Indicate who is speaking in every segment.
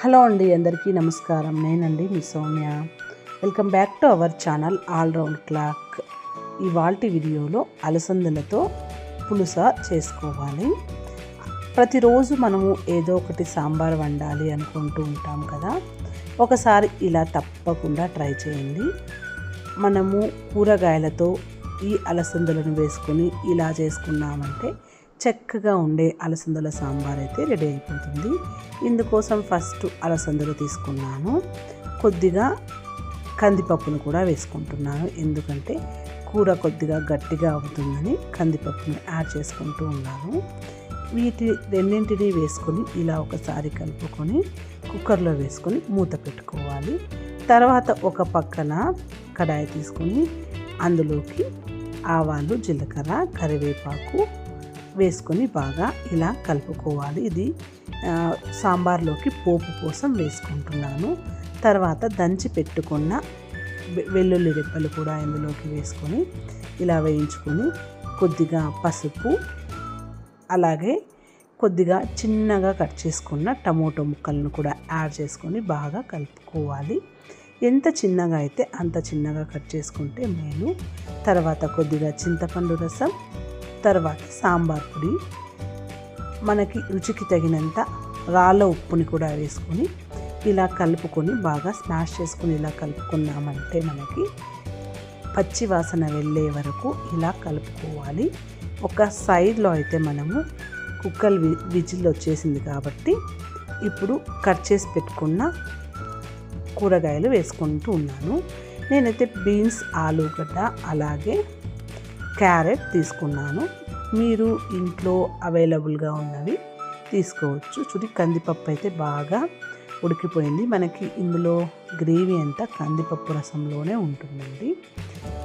Speaker 1: Hello అండి అందరికీ నమస్కారం. నేనండి మీ Soumya. Welcome back to our channel all round clock. ఇవాల్టి వీడియోలో అలసందలతో పులుస చేసుకోవాలి. ప్రతిరోజు మనము ఏదో ఒకటి సాంబార్ వండాలి అనుకుంటూ ఉంటాం కదా. ఒకసారి ఇలా తప్పకుండా ట్రై చేయండి. మనము కూరగాయలతో ఈ అలసందలను వేసుకొని ఇలా చేసుకున్నామంటే చక్కగా ఉండే అలసందల సాంబార్ అయితే రెడీ అయిపోతుంది. ఇందుకోసం ఫస్ట్ అలసందలు తీసుకున్నాను. కొద్దిగా కందిపప్పును కూడా వేసుకుంటున్నాను. ఎందుకంటే కూర కొద్దిగా గట్టిగా అవుతుందని కందిపప్పుని యాడ్ చేసుకుంటూ ఉన్నాను. వీటి రెండింటిని వేసుకొని ఇలా ఒకసారి కలుపుకొని కుక్కర్లో వేసుకొని మూత పెట్టుకోవాలి. తర్వాత ఒక పక్కన కడాయి తీసుకొని అందులోకి ఆవాలు జీలకర్ర కరివేపాకు వేసుకొని బాగా ఇలా కలుపుకోవాలి. ఇది సాంబార్లోకి పోపు కోసం వేసుకుంటున్నాను. తర్వాత దంచి పెట్టుకున్న వె- వెల్లుల్లి రెప్పలు కూడా ఇందులోకి వేసుకొని ఇలా వేయించుకొని కొద్దిగా పసుపు అలాగే కొద్దిగా చిన్నగా కట్ చేసుకున్న టమోటో ముక్కలను కూడా యాడ్ చేసుకొని బాగా కలుపుకోవాలి. ఎంత చిన్నగా అయితే అంత చిన్నగా కట్ చేసుకుంటే మేలు. తర్వాత కొద్దిగా చింతపండు రసం తర్వాత సాంబార్ పొడి మనకి రుచికి తగినంత రాళ్ళ ఉప్పుని కూడా వేసుకొని ఇలా కలుపుకొని బాగా స్మాష్ చేసుకుని ఇలా కలుపుకున్నామంటే మనకి పచ్చి వాసన వెళ్ళే వరకు ఇలా కలుపుకోవాలి. ఒక సైడ్లో అయితే మనము కుక్కలు వి విజిల్ వచ్చేసింది కాబట్టి ఇప్పుడు కట్ చేసి పెట్టుకున్న కూరగాయలు వేసుకుంటూ ఉన్నాను. నేనైతే బీన్స్ ఆలుగడ్డ అలాగే క్యారెట్ తీసుకున్నాను. మీరు ఇంట్లో అవైలబుల్గా ఉన్నవి తీసుకోవచ్చు. చుడి కందిపప్పు అయితే బాగా ఉడికిపోయింది. మనకి ఇందులో గ్రేవీ అంతా కందిపప్పు రసంలోనే ఉంటుందండి.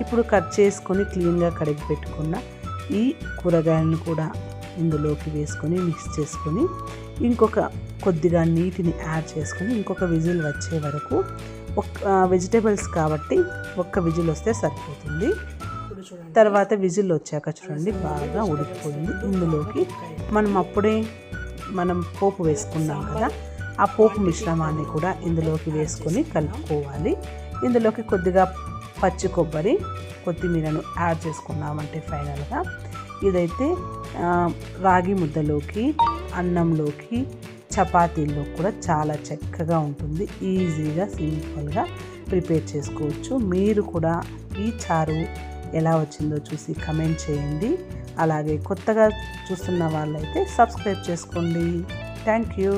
Speaker 1: ఇప్పుడు కట్ చేసుకొని క్లీన్గా కడిగి పెట్టుకున్న ఈ కూరగాయలను కూడా ఇందులోకి వేసుకొని మిక్స్ చేసుకొని ఇంకొక కొద్దిగా నీటిని యాడ్ చేసుకొని ఇంకొక విజిల్ వచ్చే వరకు ఒక వెజిటేబుల్స్ కాబట్టి ఒక్క విజిల్ వస్తే సరిపోతుంది. తర్వాత విజిల్ వచ్చాక చూడండి బాగా ఉడికిపోయింది. ఇందులోకి మనం అప్పుడే మనం పోపు వేసుకున్నాం కదా ఆ పోపు మిశ్రమాన్ని కూడా ఇందులోకి వేసుకొని కలుపుకోవాలి. ఇందులోకి కొద్దిగా పచ్చి కొబ్బరి కొత్తిమీరను యాడ్ చేసుకున్నామంటే ఫైనల్గా. ఇదైతే రాగి ముద్దలోకి అన్నంలోకి చపాతీల్లో కూడా చాలా చక్కగా ఉంటుంది. ఈజీగా సింపుల్గా ప్రిపేర్ చేసుకోవచ్చు. మీరు కూడా ఈ చారు ఎలా వచ్చిందో చూసి కమెంట్ చేయండి. అలాగే కొత్తగా చూస్తున్న వాళ్ళైతే సబ్స్క్రైబ్ చేసుకోండి. Thank you